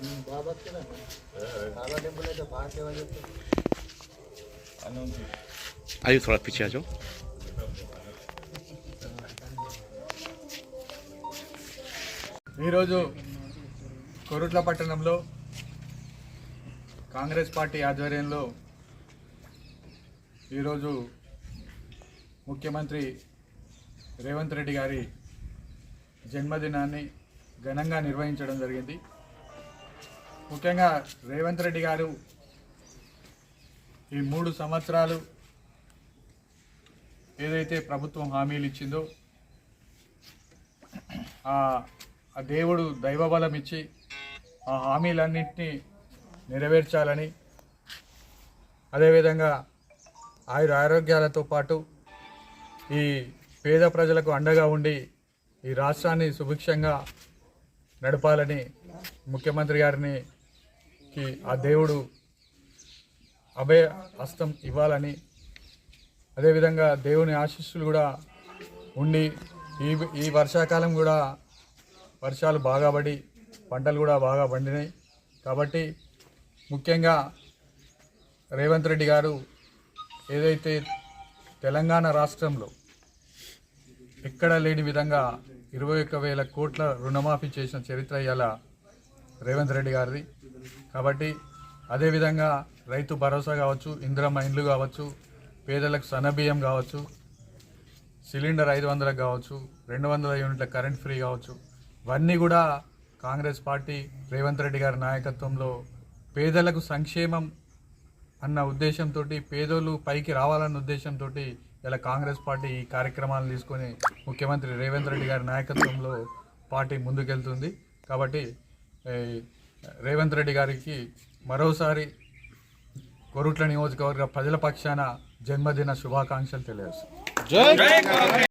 బాగా బతుకుదా బాబా ఈరోజు కొరుట్ల పట్టణంలో కాంగ్రెస్ పార్టీ ఆధ్వర్యంలో ఈరోజు ముఖ్యమంత్రి రేవంత్ రెడ్డి గారి జన్మదినాన్ని ఘనంగా నిర్వహించడం జరిగింది. ముఖ్యంగా రేవంత్ రెడ్డి గారు ఈ మూడు సంవత్సరాలు ఏదైతే ప్రభుత్వం హామీలు ఇచ్చిందో ఆ దేవుడు దైవబలం ఇచ్చి ఆ హామీలన్నింటినీ నెరవేర్చాలని అదేవిధంగా ఆయుర ఆరోగ్యాలతో పాటు ఈ పేద ప్రజలకు అండగా ఉండి ఈ రాష్ట్రాన్ని సుభిక్షంగా నడపాలని ముఖ్యమంత్రి గారిని కి ఆ దేవుడు అభయ హస్తం ఇవ్వాలని. అదేవిధంగా దేవుని ఆశీస్సులు కూడా ఉండి ఈ ఈ వర్షాకాలం కూడా వర్షాలు బాగా పడి పంటలు కూడా బాగా పండినాయి. కాబట్టి ముఖ్యంగా రేవంత్ రెడ్డి గారు ఏదైతే తెలంగాణ రాష్ట్రంలో ఎక్కడా లేని విధంగా ఇరవై ఒక్క వేల కోట్ల రుణమాఫీ చేసిన చరిత్ర ఇవాళ రేవంత్ రెడ్డి గారిది కాబట్టి అదేవిధంగా రైతు భరోసా కావచ్చు ఇందిరమ్మ ఇండ్లు కావచ్చు పేదలకు సన్నబియ్యం కావచ్చు సిలిండర్ ఐదు వందలకు కావచ్చు రెండు వందల యూనిట్ల కరెంట్ ఫ్రీ కావచ్చు. ఇవన్నీ కూడా కాంగ్రెస్ పార్టీ రేవంత్ రెడ్డి గారి నాయకత్వంలో పేదలకు సంక్షేమం అన్న ఉద్దేశంతో పేదోళ్ళు పైకి రావాలన్న ఉద్దేశంతో ఇలా కాంగ్రెస్ పార్టీ ఈ కార్యక్రమాలను తీసుకొని ముఖ్యమంత్రి రేవంత్ రెడ్డి గారి నాయకత్వంలో పార్టీ ముందుకెళ్తుంది. కాబట్టి రేవంత్ రెడ్డి గారికి మరోసారి కొరుట్ల నియోజకవర్గ ప్రజల పక్షాన జన్మదిన శుభాకాంక్షలు తెలియజేస్తాం.